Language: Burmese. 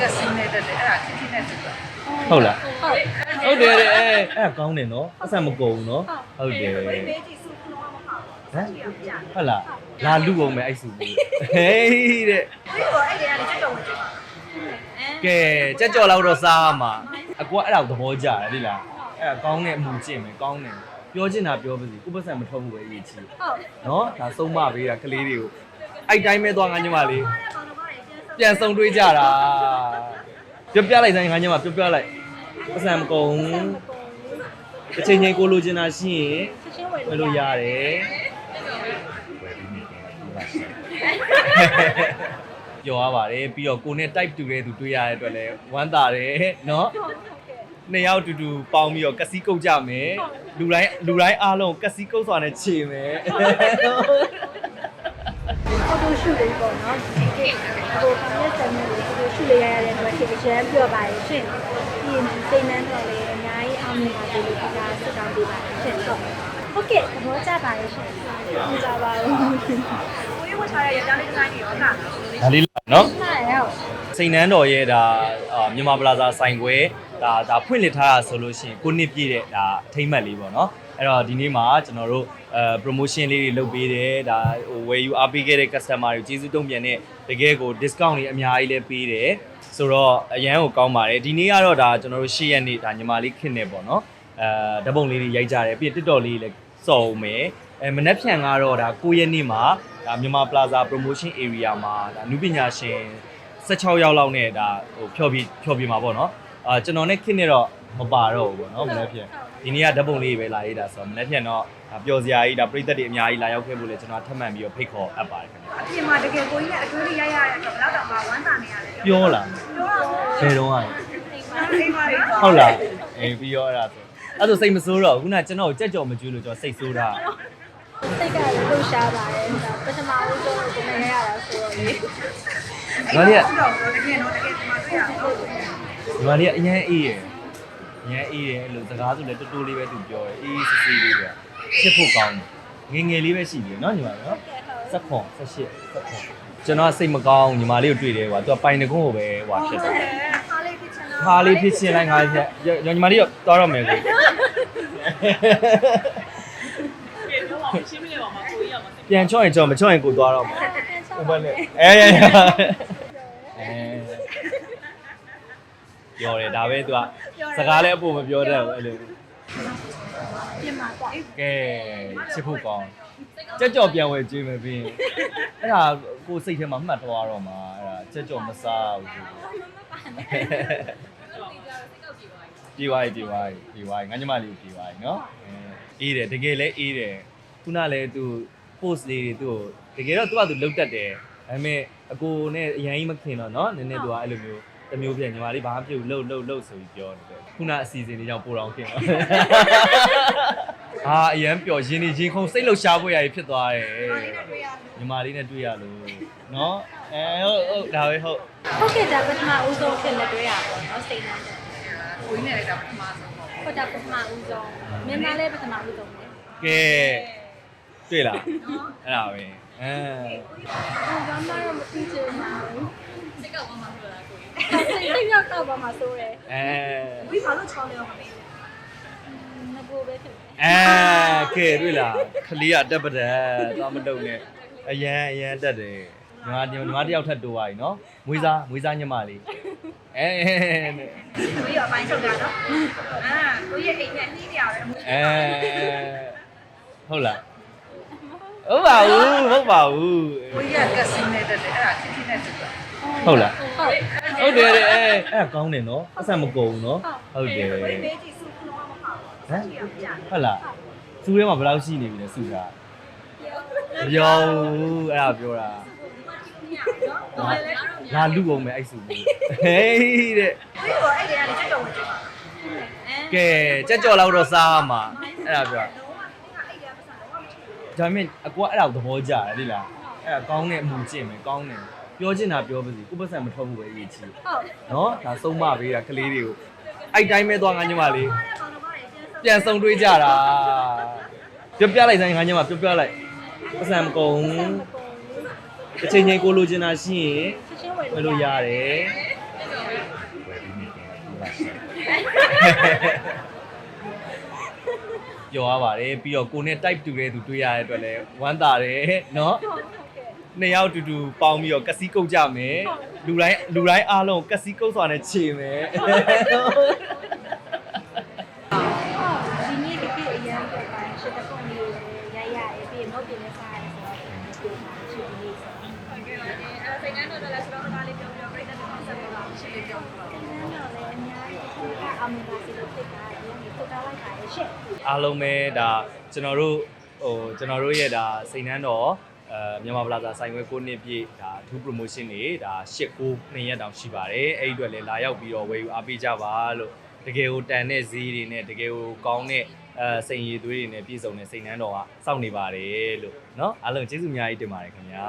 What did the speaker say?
ကက်စင်းနဲ့တက်တယ်အဲ့ဒါခင်းခင်းနဲ့တက်တာဟုတ်လားဟုတ်ဟုတ်တယ်တဲ့အဲအဲ့ဒါကောင်းတယ်နော်အဆန်မကုန်ဘူးနော်ဟုတ်တယ်ဟမ်ဟုတ်လားလာလူအောင်မယ်အဲ့စုဘူးဟေးတဲ့ကဲကြက်ကြော်လောက်တော့စားရမှာအကွာအဲ့ဒါကိုသဘောကျတယ်ဒီလားအဲ့ဒါကောင်းတဲ့အမှုကျင့်မယ်ကောင်းတယ်ပြောချင်တာပြောပါစီကိုပတ်စံမထုတ်ဘူးပဲအရေးကြီးဟုတ်နော်ဒါဆုံးမပေးတာကလေးတွေကိုအဲ့တိုင်းပဲသွားငါညမလေး ပြန်ဆုံတွေးကြတာပြောပြလိုက်ဆိုင်ငါညမပြောပြလိုက်ပတ်စံမကုန်တစ်ချိန်ချင်းကိုလိုချင်တာရှိရင်ချက်ချင်းဝယ်ဝယ်လို့လို့ရရတယ်ပြောရပါတယ်ပြီးတော့ကိုနဲ့ type တူတဲ့သူတွေ့ရတဲ့အတွက်လည်းဝမ်းသာတယ်နော်နှစ်ယောက်တူတူပေါင်းပြီးတော့ကစီကုတ်ကြမယ်လူတိုင်းလူတိုင်းအားလုံးကစီကုတ်စွာနဲ့ခြေမယ်ဖို တိုရှူလေးပေါ့နော်ဒီကိဟိုဖာနဲ့ဆန်နဲ့ဖိုတိုရှူလေးရရတဲ့အတွက်ဒီရန်ပြောပါရဲ့ရှင်ဒီစိတ်နှမ်းတော်လေးအများကြီးအောင်မြင်ပါစေလို့ဒီကစတောင်းပေးပါရှင်ဟုတ်ဟုတ်ကဲ့သဘောကျပါရဲ့ရှင်ဟုတ်ကြပါဘူးကိုကြီးဝတ်ထားတဲ့ရထားလေးဒီဇိုင်းတွေရောကဒါလေးနော်ဟာရောက်စိန်နန်းတော်ရဲ့ဒါအာမြန်မာပလာဇာဆိုင်ခွဲဒါဒါဖွင့်လှစ်ထားတာဆိုလို့ရှိရင်ကိုနှစ်ပြည့်တဲ့ဒါအထိမ့်မှတ်လေးပေါ့နော် အဲ့တော့ဒီနေ့မှာကျွန်တော်တို့အဲ promotion လေးတွေလုပ်ပေးတယ်ဒါဟိုဝယ်ယူအားပေးခဲ့တဲ့ customer တွေကိုကျေးဇူးတုံ့ပြန်တဲ့တကယ်ကို discount တွေအများကြီးလည်းပေးတယ်ဆိုတော့အရန်ကိုကောင်းပါတယ်ဒီနေ့ကတော့ဒါကျွန်တော်တို့10ရက်နေ့ဒါညီမလေးခင်းနေပေါ့နော်အဲဓာတ်ပုံလေးတွေရိုက်ကြတယ်ပြီးရင် TikTok လေးလည်းစော်အောင်မယ်အဲမနက်ဖြန်ကတော့ဒါ9ရက်နေ့မှာဒါမြန်မာ Plaza promotion area မှာဒါနုပညာရှင်16ရောက်လောက်နဲ့ဒါဟိုဖြောပြဖြောပြမှာပေါ့နော်အာကျွန်တော်နဲ့ခင်းနေတော့ မပါတော့ဘူးပေါ့နော်မနေ့ဖြန်ဒီနေ့ကဓာတ်ပုံလေးပဲလာရေးတာဆိုတော့မနေ့ဖြန်တော့ဒါပျော်စရာကြီးဒါပြိသက်တွေအများကြီးလာရောက်ခဲ့ဖို့လေကျွန်တော်ထပ်မံပြီးတော့ဖိတ်ခေါ်အပ်ပါတယ်ခင်ဗျာအပြင်မှာတကယ်ကိုကြီးနဲ့အတွဲလေးရရတဲ့အတွက်ဘယ်တော့မှဝမ်းသာနေရတယ်ပြောလားပြောတော့ဘယ်တော့อ่ะအိမ်မှာလေးဟုတ်လားအေးပြီးတော့အဲ့ဒါဆိုအဲ့ဒါစိတ်မဆိုးတော့ဘူးခုနကကျွန်တော်ကိုကြက်ကြော်မကျွေးလို့ကျွန်တော်စိတ်ဆိုးတာစိတ်ကလည်းလှုပ်ရှားပါတယ်ဒါပထမဦးဆုံးကိုမရရတာဆိုတော့လေငါလေးကတော့တကယ်တော့တကယ်ဒီမှာတွေ့ရတော့ဒီမလေးကအရင်အေးရယ် အရင်အေးရယ်အဲ့လိုစကားဆိုလည်းတူတူလေးပဲသူပြောတယ်အေးစစ်စစ်လေးပဲရှစ်ဖို့ကောင်းတယ်ငယ်ငယ်လေးပဲရှိတယ်နော်ညီမနော်ဆက်ခွန်ဆက်ရှစ်ဆက်ခွန်ကျွန်တော်ကစိတ်မကောင်းညီမလေးကိုတွေ့တယ်ကွာသူကပိုင်တကုန်းကိုပဲဟွာဖြစ်တယ်ခါလေးဖြစ်ချင်တာခါလေးဖြစ်ချင်းလိုက်ငါချက်ညီမလေးတော့တော်တော့မယ်ကိုပြန်ချော့ရင်ချော့မချော့ရင်ကိုသွားတော့မှာဥပနဲ့အဲအဲအဲ ပြောတယ်ဒါပဲသူကစကားလည်းအဖို့မပြောတတ်ဘူးအဲ့လိုပြင်မှာပေါ့ကဲချစ်ဖို့ကောင်းကြက်ကြော်ပြန်ဝယ်ကျွေးမယ်ပြီးရင်အဲ့ဒါကိုစိတ်ထဲမှာမှတ်သွားတော့မှာအဲ့ဒါကြက်ကြော်မစားဘူးဆိုပြေးသွားပြီပြေးသွားပြီပြေးသွားပြီငါညမလေးကိုပြေးသွားပြီနော်အေးတယ်တကယ်လဲအေးတယ်ခုနလဲသူ post လေးတွေသူ့ကိုတကယ်တော့သူကသူလုတ်တက်တယ်ဒါပေမဲ့အကိုနဲ့အရင်ကြီးမခင်တော့နော်နည်းနည်းသူကအဲ့လိုမျိုး တမျိုးပြန်ညီမလေးဘာမှပြုတ်လှုပ်လှုပ်လှုပ်ဆိုပြီးပြောနေတယ်ခုနအစီအစဉ်လေးကြောင့်ပိုတော့ခင်တော့အာအရန်ပျော်ရင်းနေချင်းခုံစိတ်လှုပ်ရှားဖို့ရည်ဖြစ်သွားတယ်ညီမလေးနဲ့တွေ့ရလို့နော်အဲဟုတ်ဟုတ်ဒါပဲဟုတ်ဟုတ်ကဲ့ဒါပထမဦးဆုံးဖြစ်လက်တွေ့ရပါတော့စိတ်နှမ်းတယ်ကိုကြီးနဲ့လည်းဒါပထမဆုံးပေါ့ဟုတ်တာပထမဦးဆုံးမြန်မာလည်းပထမဦးဆုံးပဲကဲတွေ့လားအဲ့ဒါပဲအဲဟိုဘာမှတော့မသိချင်ပါဘူးစိတ်ကောက်ပါမှာဆိုလားကိုကြီး စိတ်ရောက်တော့ပါမှာဆိုရယ်အဲပြီးပါလို့ချောင်းလေးအောင်မပေးငကိုပဲဖြစ်တယ်အဲကဲတွေ့လားခလေးကတက်ပတက်သွားမတုံနဲ့အရန်အရန်တက်တယ်ညီမညီမတယောက်ထပ်တိုးသွားပြီနော်မွေးစားမွေးစားညီမလေးအဲကိုကြီးအပိုင်းချုပ်တာနော်အာကိုကြီးအိမ်နဲ့နှီးနေရတယ်အမှုအဲဟုတ်လားဟုတ်ပါဘူးဟုတ်ပါဘူးကိုကြီးကကက်စင်းနဲ့တက်တယ်အဲ့ဒါခင်းခင်းနဲ့တက်တာ ဟုတ်လားဟုတ်ဟုတ်တယ်တဲ့အဲအဲ့ဒါကောင်းတယ်နော်အဆန်မကုန်ဘူးနော်ဟုတ်တယ်ကိုကြီးမေးကြည့်စုခုလုံးမပါဘူးဟမ်ကြည့်ရကြတယ်ဟုတ်လားစူးထဲမှာဘယ်လောက်ရှိနေပြီလဲစူးတာမပြောဘူးအဲ့ဒါပြောတာငါလူအောင်မယ်အဲ့စူးဘူးဟေးတဲ့ကိုကြီးကအဲ့ဒီကနေတက်တော့ဝင်ကြည့်ပါကဲကြက်ကြော်လောက်တော့စားရမှာအဲ့ဒါပြောလုံးဝအဲ့ဒီကပတ်စံလုံးဝမရှိဘူးဒါပေမဲ့အကွာအဲ့ဒါကိုသဘောကျတယ်လေလားအဲ့ဒါကောင်းတဲ့အမှုကျင့်မယ်ကောင်းတယ် ပြောချင်တာပြောပါစီကိုယ့်ပတ်စံမထွက်ဘူးပဲအရေးကြီး ဟုတ် နော်ဒါဆုံးမပေးတာကလေးတွေကိုအဲ့တိုင်းပဲသွားငါညမလေး ဘာလို့ဘာလဲကျန် ပြန်ဆုံတွေးကြတာပြောပြလိုက်ဆိုင်ငါညမပြောပြလိုက်ပတ်စံမကုန်တစ်ချိန်ချင်းကိုလိုချင်တာရှိရင် ချက်ချင်းဝယ် ဝယ် လို့ လို့ ရ ရတယ် ပြောရပါတယ်ပြီးတော့ကိုနဲ့ type တူတဲ့သူတွေ့ရတဲ့အတွက်လည်းဝမ်းသာတယ်เนาะ ဟုတ်ကဲ့ နှစ်ယောက်တူတူပေါင်းပြီးတော့ကစီကုတ်ကြမယ်လူတိုင်းလူတိုင်းအားလုံးကစီကုတ်စွာနဲ့ခြေမယ်ဒီနေ့ဒီပြည့်အရန်ပြပါတယ်ရှစ်တခုလေးရရရပြီးတော့ပြင်နေစားရတယ်ဆိုတော့ဒီချီလေးဆိုဟုတ်ကဲ့ပါရှင်အဲစိတ်နှမ်းတော်လည်းစတော့ကားလေးပြောပြောပြိတ္တတွေဆက်ပါရှင်းလေးပြောပါတော့လည်းအများကြီးအခုကအမေပါစီလို့ဖြစ်တာအရင်ကထုတ်ထားလိုက်တာရဲ့ရှစ်အားလုံးပဲဒါကျွန်တော်တို့ဟိုကျွန်တော်တို့ရဲ့ဒါစိန်နှန်းတော် အဲမြန်မာပလာဇာဆိုင်ခွဲ9နှစ်ပြည့်ဒါအထူး promotion တွေဒါ8 9နှစ်ရက်တောင်ရှိပါတယ်အဲ့ဒီအတွက်လည်းလာရောက်ပြီးတော့ဝယ်ယူအားပေးကြပါလို့တကယ်ကိုတန်တဲ့ဈေးတွေနဲ့တကယ်ကိုကောင်းတဲ့အဲစိန်ရည်သွေးတွေနဲ့ပြည့်စုံတဲ့စိန်နှန်းတော်ကစောင့်နေပါတယ်လို့เนาะအားလုံးကျေးဇူးအများကြီးတင်ပါတယ်ခင်ဗျာ